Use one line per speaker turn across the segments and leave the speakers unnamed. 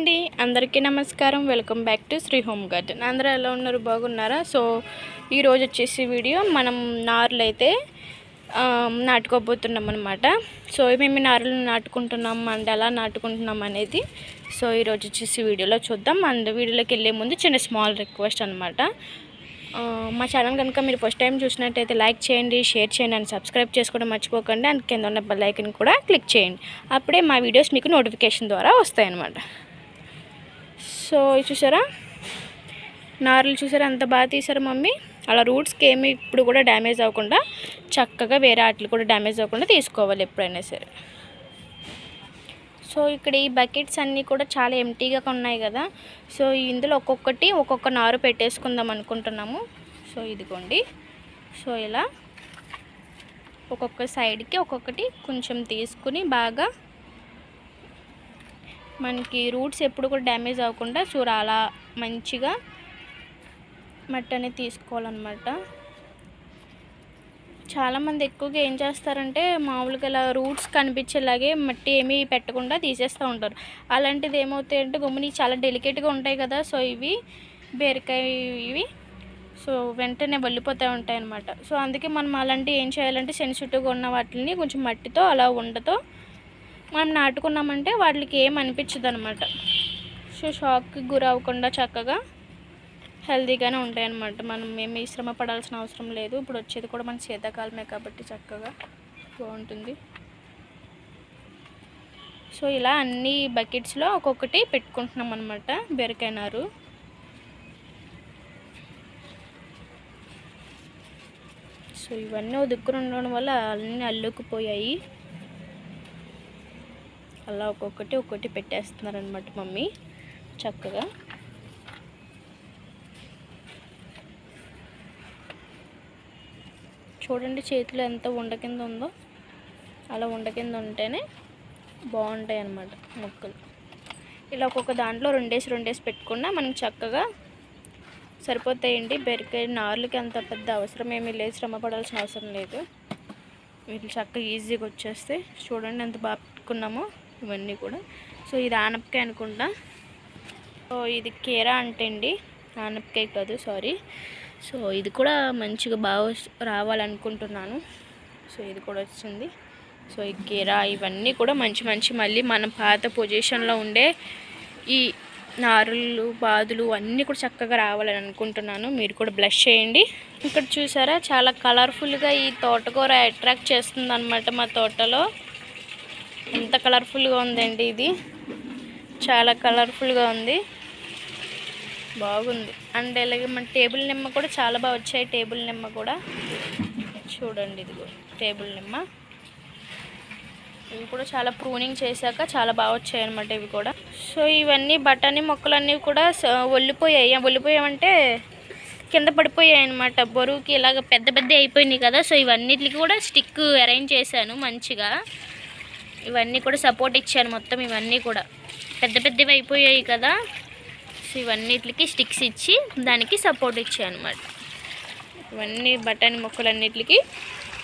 అండి. అందరికీ నమస్కారం. Welcome back to Sri home garden. అందరూ ఎలా ఉన్నారు? బాగున్నారా? సో ఈరోజు వచ్చేసి వీడియో మనం నారులు అయితే నాటుకోబోతున్నాం అనమాట సో మేము నారులు నాటుకుంటున్నాం అండ్ ఎలా నాటుకుంటున్నాం అనేది సో ఈరోజు వచ్చేసి వీడియోలో చూద్దాం. అండ్ వీడియోలోకి వెళ్ళే ముందు చిన్న స్మాల్ రిక్వెస్ట్ అనమాట మా ఛానల్ కనుక మీరు ఫస్ట్ టైం చూసినట్టయితే లైక్ చేయండి షేర్ చేయండి అండ్ సబ్స్క్రైబ్ చేసుకోవడం మర్చిపోకండి. అండ్ కింద ఉన్న బెల్ ఐకన్ కూడా క్లిక్ చేయండి. అప్పుడే మా వీడియోస్ మీకు నోటిఫికేషన్ ద్వారా వస్తాయన్నమాట. సో ఇది చూసారా? నారులు చూసారా? అంత బాగా తీసారు మమ్మీ. అలా రూట్స్కి ఏమి ఇప్పుడు కూడా డ్యామేజ్ అవ్వకుండా చక్కగా వేరే ఆటలు కూడా డ్యామేజ్ అవ్వకుండా తీసుకోవాలి ఎప్పుడైనా సరే. సో ఇక్కడ ఈ బకెట్స్ అన్నీ కూడా చాలా ఎంటీగా ఉన్నాయి కదా. సో ఇందులో ఒక్కొక్కటి ఒక్కొక్క నారు పెట్టేసుకుందాం అనుకుంటున్నాము. సో ఇదిగోండి. సో ఇలా ఒక్కొక్క సైడ్కి ఒక్కొక్కటి కొంచెం తీసుకుని బాగా మనకి రూట్స్ ఎప్పుడు కూడా డ్యామేజ్ అవ్వకుండా చూడ అలా మంచిగా మట్టి అనేది తీసుకోవాలన్నమాట. చాలామంది ఎక్కువగా ఏం చేస్తారంటే మామూలుగా ఇలా రూట్స్ కనిపించేలాగే మట్టి ఏమీ పెట్టకుండా తీసేస్తూ ఉంటారు. అలాంటిది ఏమవుతాయి అంటే గమ్ముని చాలా డెలికేట్గా ఉంటాయి కదా సో ఇవి బీరకాయ ఇవి సో వెంటనే వల్లిపోతూ ఉంటాయి అన్నమాట సో అందుకే మనం అలాంటివి ఏం చేయాలంటే సెన్సిటివ్గా ఉన్న వాటిని కొంచెం మట్టితో అలా ఉండతో మనం నాటుకున్నామంటే వాటికి ఏం అనిపించదు అనమాట సో షాక్కి గురి అవ్వకుండా చక్కగా హెల్తీగానే ఉంటాయి అన్నమాట మనం ఏమి శ్రమ పడాల్సిన అవసరం లేదు. ఇప్పుడు వచ్చేది కూడా మన శీతాకాలమే కాబట్టి చక్కగా బాగుంటుంది. సో ఇలా అన్ని బకెట్స్లో ఒక్కొక్కటి పెట్టుకుంటున్నాం అనమాట బెరకైనారు సో ఇవన్నీ ఉదుక్కుని ఉండడం వల్ల అన్నీ అల్లుకుపోయాయి. అలా ఒక్కొక్కటి ఒక్కొక్కటి పెట్టేస్తున్నారనమాట మమ్మీ. చక్కగా. చూడండి చేతిలో ఎంత ఉండ కింద ఉందో. అలా ఉండ కింద ఉంటేనే బాగుంటాయి అన్నమాట మొక్కలు. ఇలా ఒక్కొక్క దాంట్లో రెండేసి రెండేసి పెట్టుకున్నా మనకి చక్కగా సరిపోతాయండి. బెరకాయ నార్లకి అంత పెద్ద అవసరం ఏమీ లేదు. శ్రమ పడాల్సిన అవసరం లేదు. వీళ్ళు చక్కగా ఈజీగా వచ్చేస్తే చూడండి ఎంత బాగా పెట్టుకున్నామో. ఇవన్నీ కూడా. సో ఇది ఆనపకాయ అనుకుంటా. సో ఇది కీరా అంటే అండి ఆనపకాయ కాదు సారీ. సో ఇది కూడా మంచిగా బాగా రావాలనుకుంటున్నాను. సో ఇది కూడా వచ్చింది. సో ఈ కీరా ఇవన్నీ కూడా మంచి మంచి మళ్ళీ మన పాత పొజిషన్లో ఉండే ఈ నారులు బాదులు అన్నీ కూడా చక్కగా రావాలని అనుకుంటున్నాను. మీరు కూడా బ్లష్ చేయండి. ఇక్కడ చూసారా? చాలా కలర్ఫుల్గా ఈ తోటకూర అట్రాక్ట్ చేస్తుంది అనమాట మా తోటలో. ఎంత కలర్ఫుల్గా ఉందండి ఇది. చాలా కలర్ఫుల్గా ఉంది. బాగుంది. అండ్ అలాగే మన టేబుల్ నిమ్మ కూడా చాలా బాగా వచ్చాయి. టేబుల్ నిమ్మ కూడా. చూడండి ఇది టేబుల్ నిమ్మ. ఇవి కూడా చాలా ప్రూనింగ్ చేశాక చాలా బాగా వచ్చాయి అనమాట ఇవి కూడా. సో ఇవన్నీ బఠానీ మొక్కలన్నీ కూడా స- ఒల్లిపోయాయి ఒల్లిపోయామంటే కింద పడిపోయాయి అనమాట బరువుకి ఇలాగ పెద్ద పెద్ద అయిపోయినాయి కదా. సో ఇవన్నిటికి కూడా స్టిక్ అరేంజ్ చేశాను మంచిగా. ఇవన్నీ కూడా సపోర్ట్ ఇచ్చాను మొత్తం ఇవన్నీ కూడా. పెద్ద పెద్దవి అయిపోయాయి కదా. సో ఇవన్నిటికి స్టిక్స్ ఇచ్చి దానికి సపోర్ట్ ఇచ్చాను అనమాట ఇవన్నీ బఠానీ మొక్కలన్నిటికి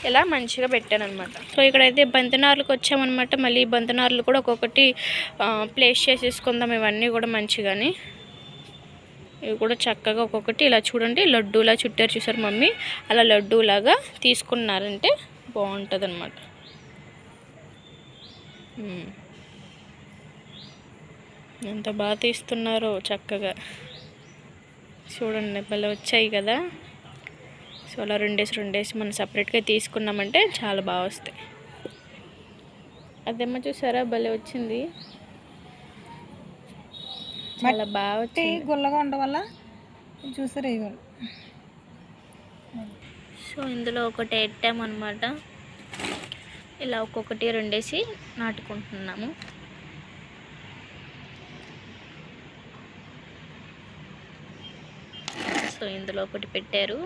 ఇలా మంచిగా పెట్టాను అనమాట సో ఇక్కడైతే బంతినార్లకు వచ్చామన్నమాట. మళ్ళీ ఈ బంతినార్లు కూడా ఒక్కొక్కటి ప్లేస్ చేసేసుకుందాం ఇవన్నీ కూడా మంచిగాని. ఇవి కూడా చక్కగా ఒక్కొక్కటి ఇలా చూడండి లడ్డూలా చుట్టారు చూసారు మమ్మీ? అలా లడ్డూలాగా తీసుకున్నారంటే బాగుంటుంది అనమాట ఎంత బాగా తీస్తున్నారో చక్కగా. చూడండి భలే వచ్చాయి కదా. సో అలా రెండేసి రెండేసి మనం సపరేట్గా తీసుకున్నామంటే చాలా బాగా వస్తాయి. అదేమో చూసారా? భలే వచ్చింది. చాలా బాగా వచ్చింది.
గుల్లగా ఉండడం వల్ల చూసారు
సో ఇందులో ఒకటి ఎట్టామన్నమాట. ఇలా ఒక్కొక్కటి రెండేసి నాటుకుంటున్నాము. సో ఇందులో ఒకటి పెట్టారు.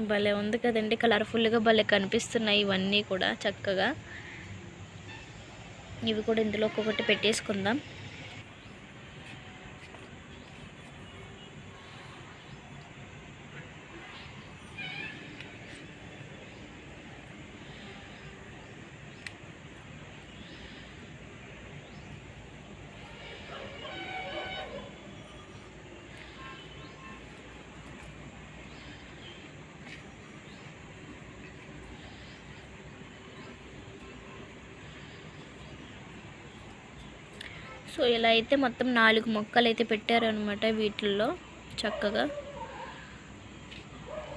భలే ఉంది కదండి. కలర్ఫుల్గా భలే కనిపిస్తున్నాయి ఇవన్నీ కూడా చక్కగా. ఇవి కూడా ఇందులో ఒక్కొక్కటి పెట్టేసుకుందాం. సో ఇలా అయితే మొత్తం నాలుగు మొక్కలు అయితే పెట్టారనమాట వీటిల్లో చక్కగా.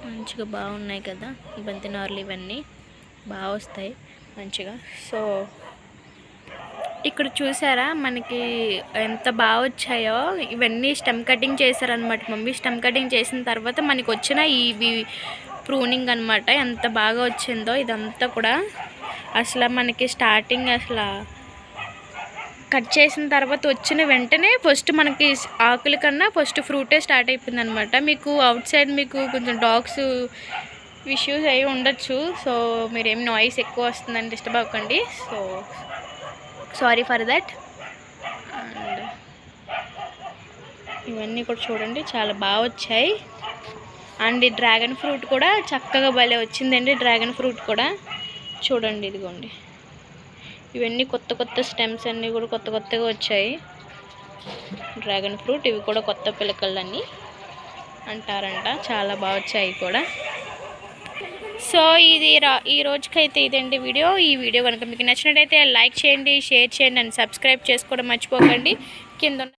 మంచిగా బాగున్నాయి కదా ఈ బంతి నార్లు ఇవన్నీ. బాగా వస్తాయి మంచిగా. సో ఇక్కడ చూసారా మనకి ఎంత బాగా వచ్చాయో? ఇవన్నీ స్టెమ్ కటింగ్ చేశారనమాట మమ్మీ. స్టెమ్ కటింగ్ చేసిన తర్వాత మనకి వచ్చిన ఇవి ప్రూనింగ్ అనమాట ఎంత బాగా వచ్చిందో ఇదంతా కూడా. అసలు మనకి స్టార్టింగ్ అసలు కట్ చేసిన తర్వాత వచ్చిన వెంటనే ఫస్ట్ మనకి ఆకుల కన్నా ఫస్ట్ ఫ్రూటే స్టార్ట్ అయిపోయింది అనమాట మీకు అవుట్ సైడ్ మీకు కొంచెం డాగ్స్ ఇష్యూస్ అయి ఉండొచ్చు. సో మీరేం నాయిస్ ఎక్కువ వస్తుందని డిస్టర్బ్ అవ్వకండి. So sorry for that and ఇవన్నీ కూడా చూడండి చాలా బాగా వచ్చాయి. అండ్ డ్రాగన్ ఫ్రూట్ కూడా చక్కగా భలే వచ్చిందండి డ్రాగన్ ఫ్రూట్ కూడా. చూడండి ఇదిగోండి. ఇవన్నీ కొత్త కొత్త స్టెమ్స్ అన్నీ కూడా కొత్త కొత్తగా వచ్చాయి. డ్రాగన్ ఫ్రూట్ ఇవి కూడా కొత్త పిలకలన్నీ అంటారంట. చాలా బాగా వచ్చాయి కూడా. సో ఇది రా ఈ రోజుకైతే ఇదండి వీడియో. ఈ వీడియో కనుక మీకు నచ్చినట్టయితే లైక్ చేయండి షేర్ చేయండి అండ్ సబ్స్క్రైబ్ చేసుకోవడం మర్చిపోకండి. కింద ఉన్న